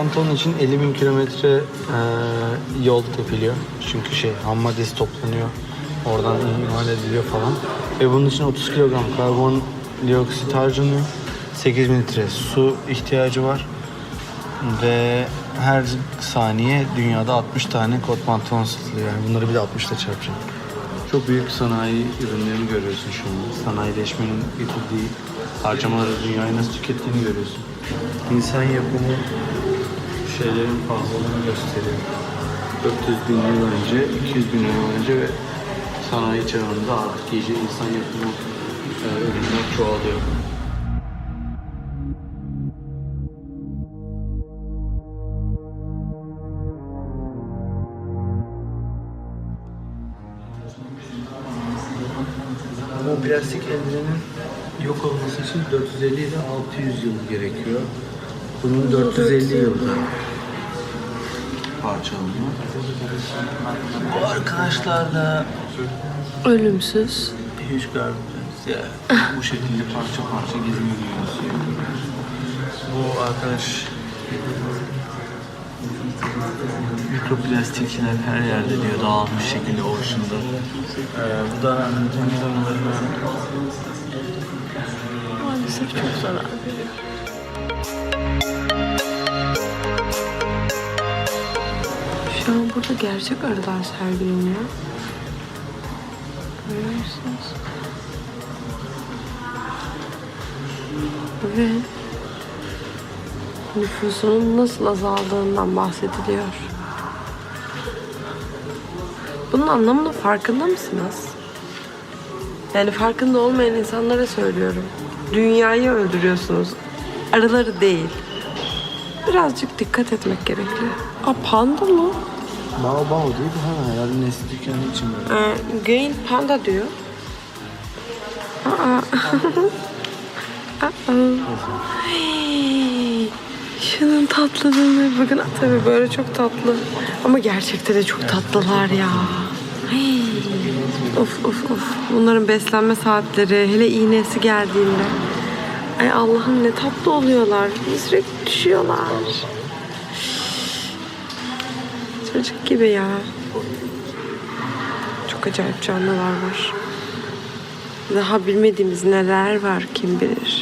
pantolon için 50 bin kilometre e, yol tepiliyor. Çünkü şey ham maddesi toplanıyor. Oradan imal ediliyor falan. Ve bunun için 30 kilogram karbon dioksit harcanıyor. 8 litre su ihtiyacı var. Ve her saniye dünyada 60 tane kot pantolon satılıyor. Yani bunları bir de 60 ile çarpacağım. Çok büyük sanayi ürünlerini görüyorsun şu anda. Sanayileşmenin getirdiği harcamaları dünyayı nasıl tükettiğini görüyorsun. İnsan yapımı şeylerin fazlalığını gösteriyor. 400 bin yıl önce, 200 bin yıl önce ve sanayi çağında artık iyice insan yapımı e, ürünler çoğalıyor. Bu plastik eldivenin yok olması için 450 ile 600 yıl gerekiyor. Bunun 450 yılda parçalanıyor. Bu arkadaşlar da Ölümsüz. hiç gördünüz ya bu şekilde parça parça gezmeyi. Bu arkadaş mikroplastikler her yerde diyor dağılmış şekilde ocean'da. Ee, bu da deniz analarına Maalesef çok zarar veriyor. Şu burada gerçek arılar sergileniyor. Görüyor musunuz? Ve nüfusunun nasıl azaldığından bahsediliyor. Bunun anlamının farkında mısınız? Yani farkında olmayan insanlara söylüyorum. Dünyayı öldürüyorsunuz. Arıları değil. Birazcık dikkat etmek gerekli. Aa panda? Bao Bao değil? Ha, herhalde nesli tükendiği için böyle. Ee, green panda diyor. Aa. Aa. Şunun tatlılığına bakın. Tabii böyle çok tatlı. Ama gerçekten de çok tatlılar ya. Of of of. Bunların beslenme saatleri, hele iğnesi geldiğinde. Ay Allah'ım ne tatlı oluyorlar. Sürekli düşüyorlar. Çocuk gibi ya. Çok acayip canlılar var. Daha bilmediğimiz neler var kim bilir.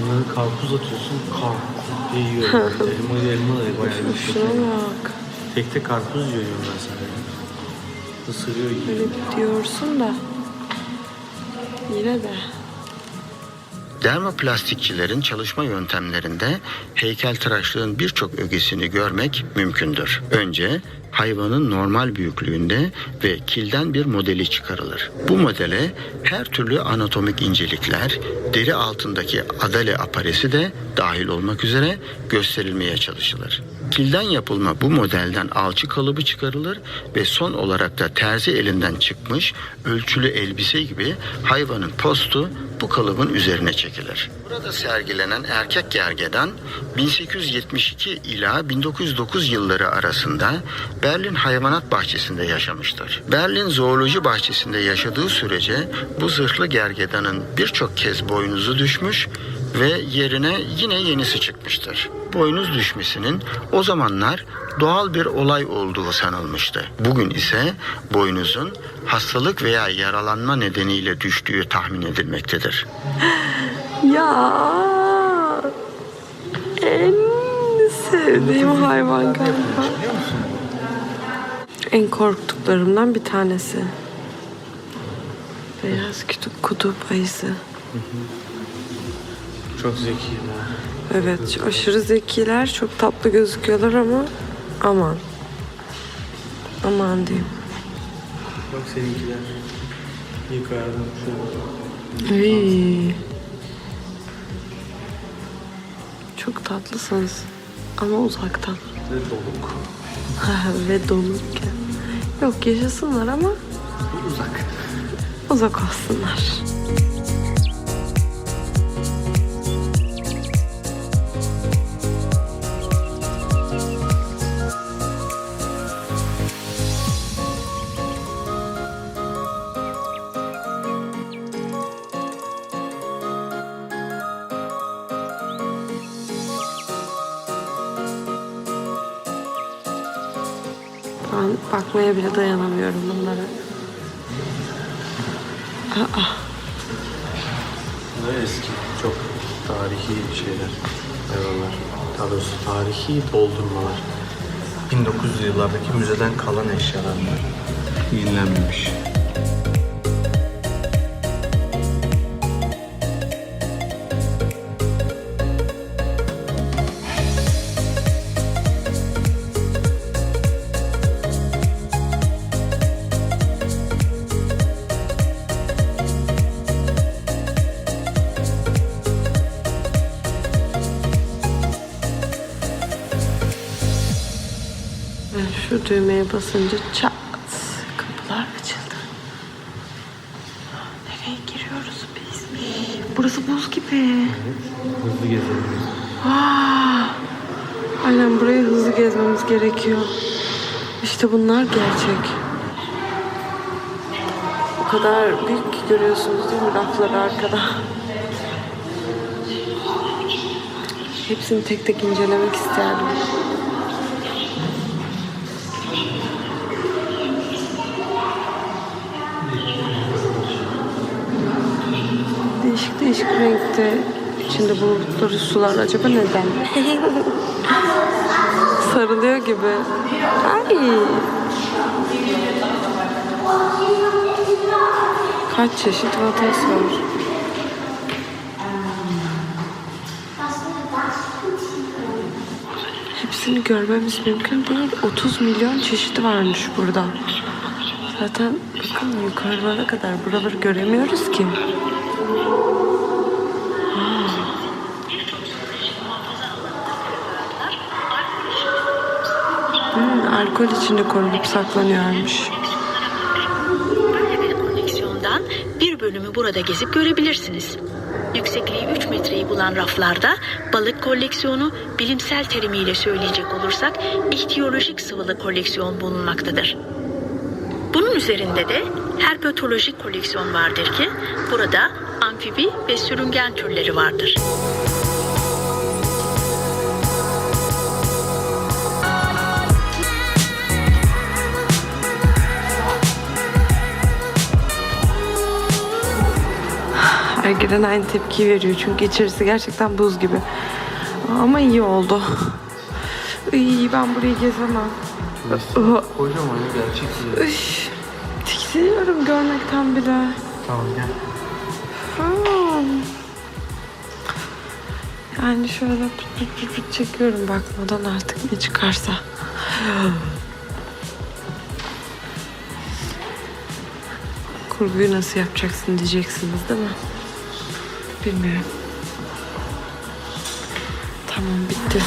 Bunları karpuz atıyorsun, karpuz diye yiyor. elma elma da bayağı bir şey. Bak. Tek tek karpuz yiyor ben sana. Isırıyor yiyor. Öyle diyorsun da. Yine de. Dermoplastikçilerin çalışma yöntemlerinde heykeltıraşlığın birçok ögesini görmek mümkündür. Önce hayvanın normal büyüklüğünde ve kilden bir modeli çıkarılır. Bu modele her türlü anatomik incelikler, deri altındaki adale aparesi de dahil olmak üzere gösterilmeye çalışılır. Kilden yapılma bu modelden alçı kalıbı çıkarılır ve son olarak da terzi elinden çıkmış ölçülü elbise gibi hayvanın postu bu kalıbın üzerine çekilir. Burada sergilenen erkek gergedan 1872 ila 1909 yılları arasında Berlin Hayvanat Bahçesi'nde yaşamıştır. Berlin Zooloji Bahçesi'nde yaşadığı sürece bu zırhlı gergedanın birçok kez boynuzu düşmüş ve yerine yine yenisi çıkmıştır. Boynuz düşmesinin o zamanlar doğal bir olay olduğu sanılmıştı. Bugün ise boynuzun hastalık veya yaralanma nedeniyle düştüğü tahmin edilmektedir. Ya. En sevdiğim hayvan galiba. En korktuklarımdan bir tanesi. Beyaz kutup, kutup ayısı. Çok zekiler. Evet aşırı zekiler. Çok tatlı gözüküyorlar ama aman. Aman diyeyim. Bak seninkiler. Yukarıdan şurada. Ay. Çok tatlısınız. Ama uzaktan. Ve doluk. Ve donuk. Yok yaşasınlar ama Uzak. uzak olsunlar. Ben bakmaya bile dayanamıyorum bunlara. Aa, Bunlar eski. Çok tarihi şeyler. Hayvanlar. Daha doğrusu tarihi doldurmalar. 1900 yıllardaki müzeden kalan eşyalar bunlar. Yenilenmemiş. Şu düğmeye basınca çat kapılar açıldı. Nereye giriyoruz biz? Burası buz gibi. Hızlı gezelim. Aa, aynen burayı hızlı gezmemiz gerekiyor. İşte bunlar gerçek. O kadar büyük ki görüyorsunuz değil mi rafları arkada. Hepsini tek tek incelemek isterdim. Değişik renkte içinde bulundukları sular acaba neden? Sarılıyor gibi. Ay. Kaç çeşit vatas var. Hepsini görmemiz mümkün değil. 30 milyon çeşidi varmış burada. Zaten bakın yukarılara kadar buraları göremiyoruz ki. Alkol içinde korunup saklanıyormuş. Koleksiyondan bir bölümü burada gezip görebilirsiniz. Yüksekliği 3 metreyi bulan raflarda balık koleksiyonu, bilimsel terimiyle söyleyecek olursak ihtiyolojik sıvılı koleksiyon bulunmaktadır. Bunun üzerinde de herpetolojik koleksiyon vardır ki burada amfibi ve sürüngen türleri vardır. Her giren aynı tepki veriyor çünkü içerisi gerçekten buz gibi. Ama iyi oldu. İyi ben burayı gezemem. Kocaman ya gerçek bir. Üf, tiksiniyorum görmekten bile. Tamam gel. Yani şöyle pıt pıt pıt pıt çekiyorum bakmadan artık ne çıkarsa. Kurguyu nasıl yapacaksın diyeceksiniz değil mi? Bilmiyorum. Tamam bitti.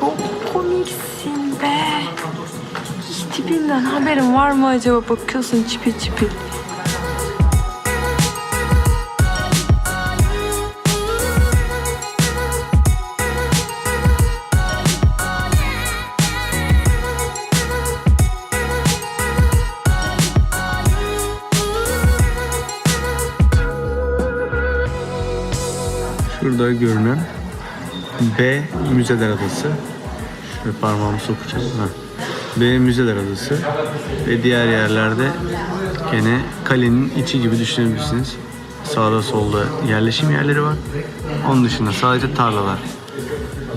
Çok komiksin be. Hiç tipinden haberin var mı acaba? Bakıyorsun çipil çipil. Görünen B Müzeler Adası. Şöyle parmağımı sokacağım. Ha. B Müzeler Adası. Ve diğer yerlerde gene kalenin içi gibi düşünebilirsiniz. Sağda solda yerleşim yerleri var. Onun dışında sadece tarlalar.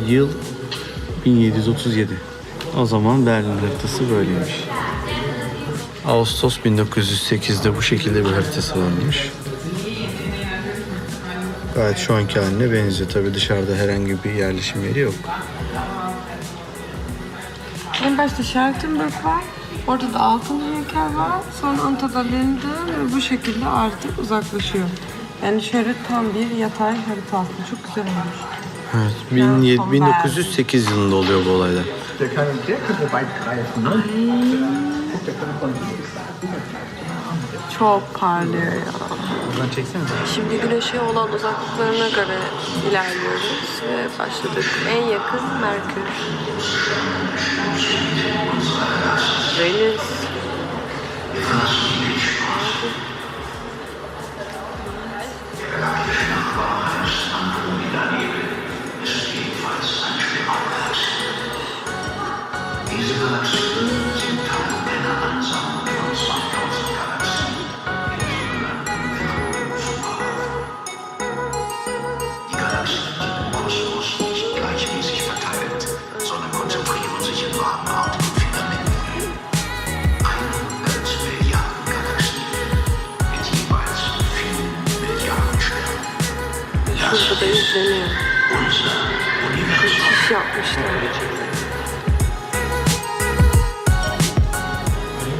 Yıl 1737. O zaman Berlin haritası böyleymiş. Ağustos 1908'de bu şekilde bir haritası varmış. Gayet şu anki haline benziyor. Tabii dışarıda herhangi bir yerleşim yeri yok. En başta Scheltenberg var. Ortada altın heykel var. Sonra Antalya'da ve bu şekilde artık uzaklaşıyor. Yani şöyle tam bir yatay harita aslında. Çok güzel olmuş. Evet, Yani 17- son 1908 yılında oluyor bu olaylar. Der kann der könnte weit greifen, ne? Guck, der kann von Çok parlıyor ya. Buradan çeksene. Şimdi güneşe olan uzaklıklarına göre ilerliyoruz ve başladık. En yakın Merkür. Venüs.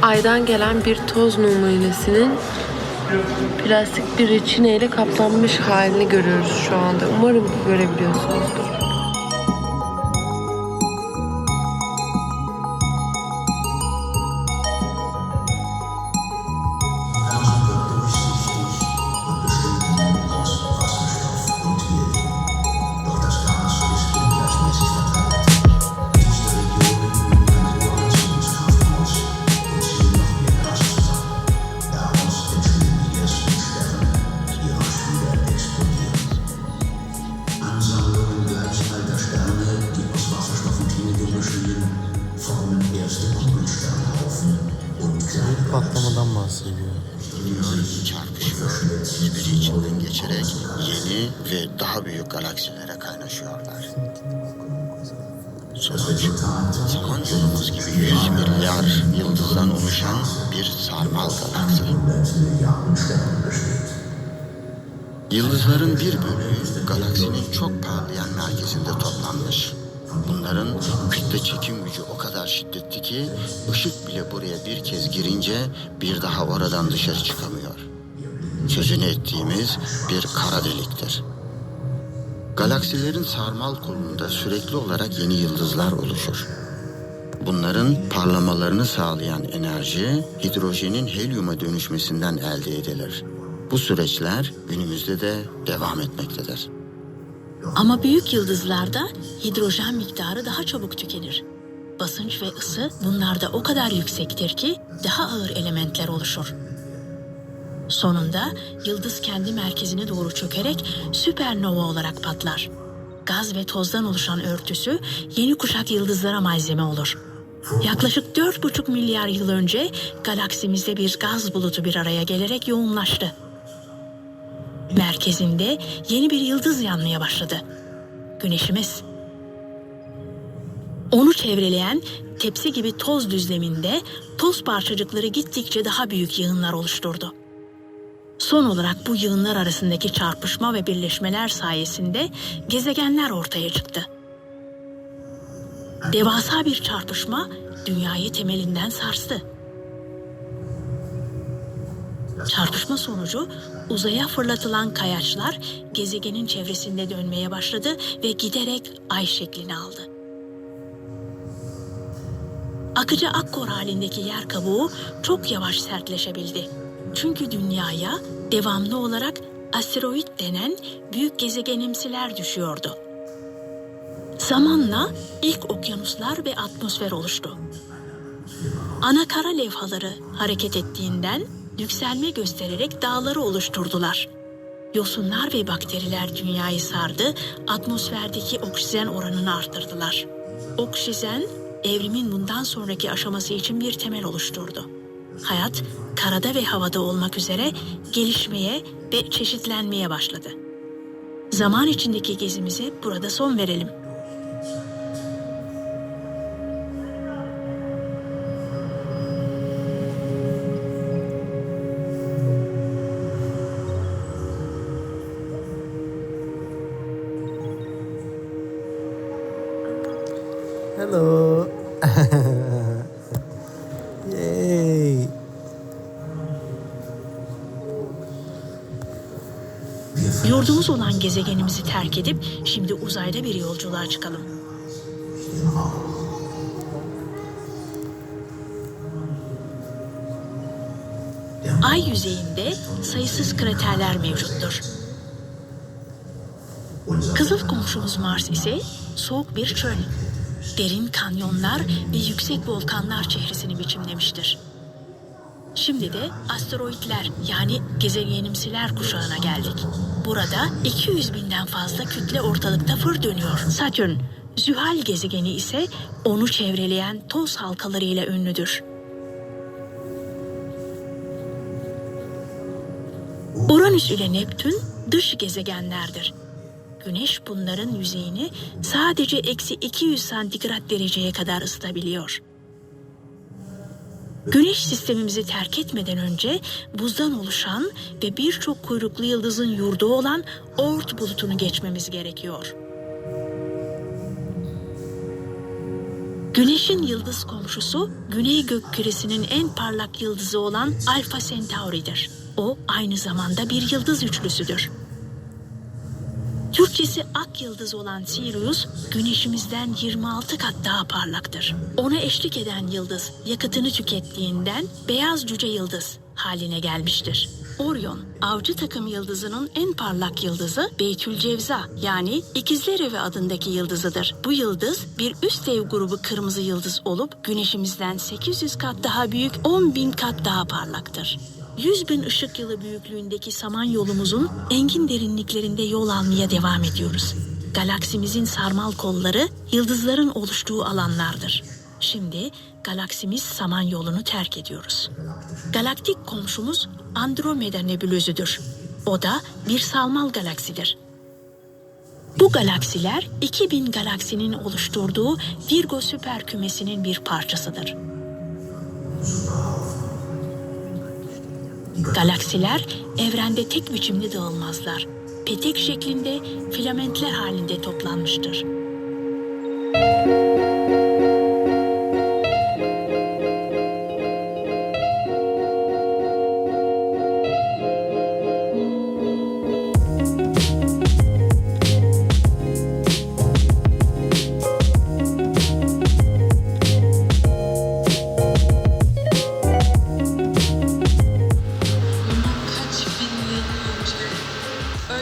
Aydan gelen bir toz numunesinin plastik bir reçineyle kaplanmış halini görüyoruz şu anda. Umarım görebiliyorsunuzdur. Patlamadan bahsediyor. çarpışıyor. Birbiri içinden geçerek yeni ve daha büyük galaksilere kaynaşıyorlar. Sonuç, zaman yolumuz gibi yüz milyar yıldızdan oluşan bir sarmal galaksi. Yıldızların bir bölüğü galaksinin çok parlayan merkezinde toplanmış. Bunların kütle çekim gücü o kadar şiddetli ki ışık bile buraya bir kez girince bir daha oradan dışarı çıkamıyor. Sözünü ettiğimiz bir kara deliktir. Galaksilerin sarmal kolunda sürekli olarak yeni yıldızlar oluşur. Bunların parlamalarını sağlayan enerji hidrojenin helyuma dönüşmesinden elde edilir. Bu süreçler günümüzde de devam etmektedir. Ama büyük yıldızlarda hidrojen miktarı daha çabuk tükenir. Basınç ve ısı bunlarda o kadar yüksektir ki daha ağır elementler oluşur. Sonunda yıldız kendi merkezine doğru çökerek süpernova olarak patlar. Gaz ve tozdan oluşan örtüsü yeni kuşak yıldızlara malzeme olur. Yaklaşık 4,5 milyar yıl önce galaksimizde bir gaz bulutu bir araya gelerek yoğunlaştı. Merkezinde yeni bir yıldız yanmaya başladı. Güneşimiz. Onu çevreleyen tepsi gibi toz düzleminde toz parçacıkları gittikçe daha büyük yığınlar oluşturdu. Son olarak bu yığınlar arasındaki çarpışma ve birleşmeler sayesinde gezegenler ortaya çıktı. Devasa bir çarpışma dünyayı temelinden sarstı. Çarpışma sonucu uzaya fırlatılan kayaçlar gezegenin çevresinde dönmeye başladı ve giderek ay şeklini aldı. Akıcı akkor halindeki yer kabuğu çok yavaş sertleşebildi. Çünkü dünyaya devamlı olarak asteroid denen büyük gezegenimsiler düşüyordu. Zamanla ilk okyanuslar ve atmosfer oluştu. Ana kara levhaları hareket ettiğinden yükselme göstererek dağları oluşturdular. Yosunlar ve bakteriler dünyayı sardı, atmosferdeki oksijen oranını arttırdılar. Oksijen, evrimin bundan sonraki aşaması için bir temel oluşturdu. Hayat karada ve havada olmak üzere gelişmeye ve çeşitlenmeye başladı. Zaman içindeki gezimize burada son verelim. Hello. Yay. Yurdumuz olan gezegenimizi terk edip şimdi uzayda bir yolculuğa çıkalım. Ay yüzeyinde sayısız kraterler mevcuttur. Kızıl komşumuz Mars ise soğuk bir çöl. Derin kanyonlar ve yüksek volkanlar çehresini biçimlemiştir. Şimdi de asteroitler yani gezegenimsiler kuşağına geldik. Burada 200 binden fazla kütle ortalıkta fır dönüyor. Satürn, Zühal gezegeni ise onu çevreleyen toz halkalarıyla ünlüdür. Uranüs ile Neptün dış gezegenlerdir. Güneş bunların yüzeyini sadece eksi 200 santigrat dereceye kadar ısıtabiliyor. Güneş sistemimizi terk etmeden önce buzdan oluşan ve birçok kuyruklu yıldızın yurdu olan Oort bulutunu geçmemiz gerekiyor. Güneşin yıldız komşusu Güney gök küresinin en parlak yıldızı olan Alpha Centauri'dir. O aynı zamanda bir yıldız üçlüsüdür. Türkçesi ak yıldız olan Sirius, güneşimizden 26 kat daha parlaktır. Ona eşlik eden yıldız yakıtını tükettiğinden beyaz cüce yıldız haline gelmiştir. Orion, avcı takım yıldızının en parlak yıldızı Beytül Cevza yani İkizler Evi adındaki yıldızıdır. Bu yıldız bir üst ev grubu kırmızı yıldız olup güneşimizden 800 kat daha büyük 10 bin kat daha parlaktır. 100 bin ışık yılı büyüklüğündeki Samanyolumuzun engin derinliklerinde yol almaya devam ediyoruz. Galaksimizin sarmal kolları yıldızların oluştuğu alanlardır. Şimdi galaksimiz Samanyolu'nu terk ediyoruz. Galaktik komşumuz Andromeda nebulözüdür. O da bir salmal galaksidir. Bu galaksiler 2000 galaksinin oluşturduğu Virgo süper kümesinin bir parçasıdır. Galaksiler evrende tek biçimli dağılmazlar. Petek şeklinde filamentler halinde toplanmıştır.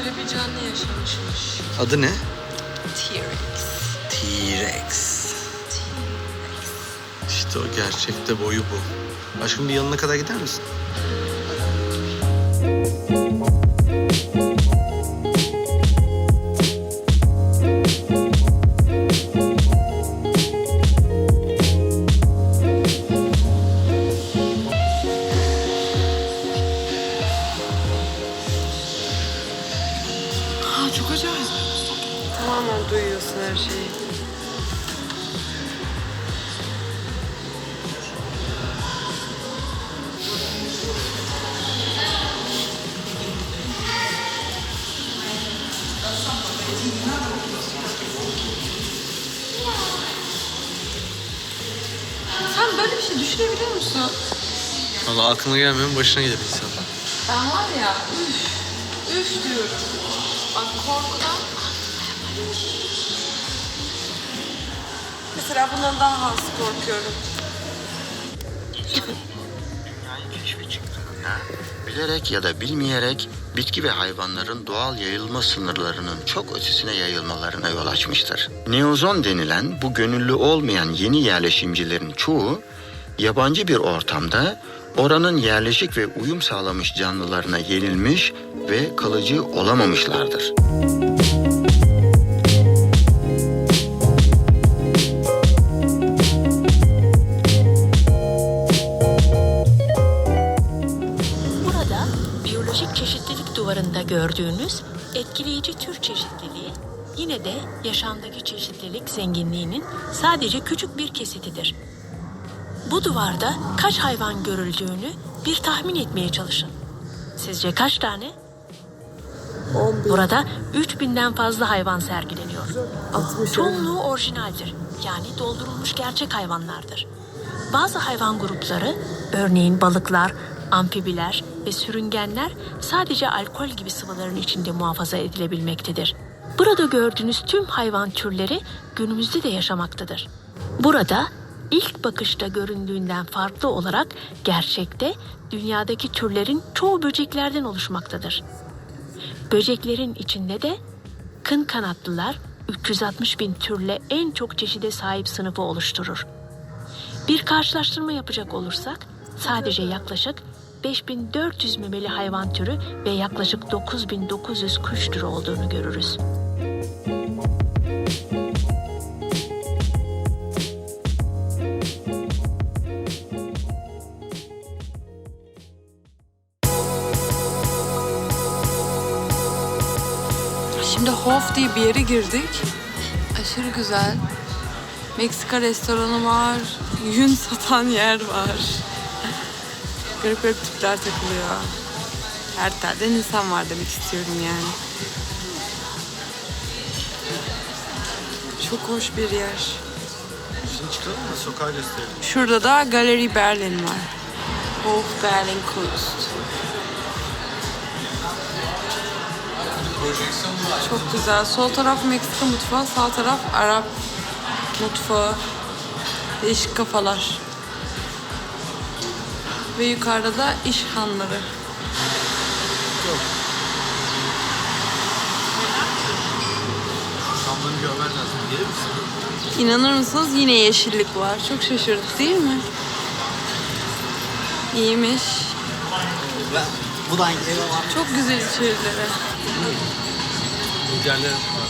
Öyle bir canlı yaşamışmış. Adı ne? T-Rex. T-Rex. İşte o gerçekte boyu bu. Aşkım bir yanına kadar gider misin? Şey düşünebiliyor musun? Valla aklına gelmeyen başına gelir insan. Ben var ya üf, üf diyorum. Bak korkudan. Mesela bundan daha az korkuyorum. Dünyayı keşfe çıktığında bilerek ya da bilmeyerek bitki ve hayvanların doğal yayılma sınırlarının çok ötesine yayılmalarına yol açmıştır. Neozon denilen bu gönüllü olmayan yeni yerleşimcilerin çoğu Yabancı bir ortamda oranın yerleşik ve uyum sağlamış canlılarına yenilmiş ve kalıcı olamamışlardır. Burada biyolojik çeşitlilik duvarında gördüğünüz etkileyici tür çeşitliliği yine de yaşamdaki çeşitlilik zenginliğinin sadece küçük bir kesitidir. Bu duvarda kaç hayvan görüldüğünü bir tahmin etmeye çalışın. Sizce kaç tane? Burada 3000'den fazla hayvan sergileniyor. 60 Çoğunluğu orijinaldir. Yani doldurulmuş gerçek hayvanlardır. Bazı hayvan grupları, örneğin balıklar, amfibiler ve sürüngenler sadece alkol gibi sıvıların içinde muhafaza edilebilmektedir. Burada gördüğünüz tüm hayvan türleri günümüzde de yaşamaktadır. Burada ilk bakışta göründüğünden farklı olarak gerçekte dünyadaki türlerin çoğu böceklerden oluşmaktadır. Böceklerin içinde de kın kanatlılar 360 bin türle en çok çeşide sahip sınıfı oluşturur. Bir karşılaştırma yapacak olursak sadece yaklaşık 5400 memeli hayvan türü ve yaklaşık 9900 kuş türü olduğunu görürüz. Şimdi Hof diye bir yere girdik. Aşırı güzel. Meksika restoranı var. Yün satan yer var. Garip garip tipler takılıyor. Her telden insan var demek istiyorum yani. Çok hoş bir yer. Şimdi çıkalım mı? Sokağa gösterelim. Şurada da Galeri Berlin var. Hof Berlin Kunst. Çok güzel. Sol taraf Meksika mutfağı, sağ taraf Arap mutfağı. Değişik kafalar. Ve yukarıda da iş hanları. Şamları görmen lazım. Gelir misin? İnanır mısınız yine yeşillik var. Çok şaşırdık değil mi? İyiymiş. Bu da var? Çok güzel içerileri. 喜欢这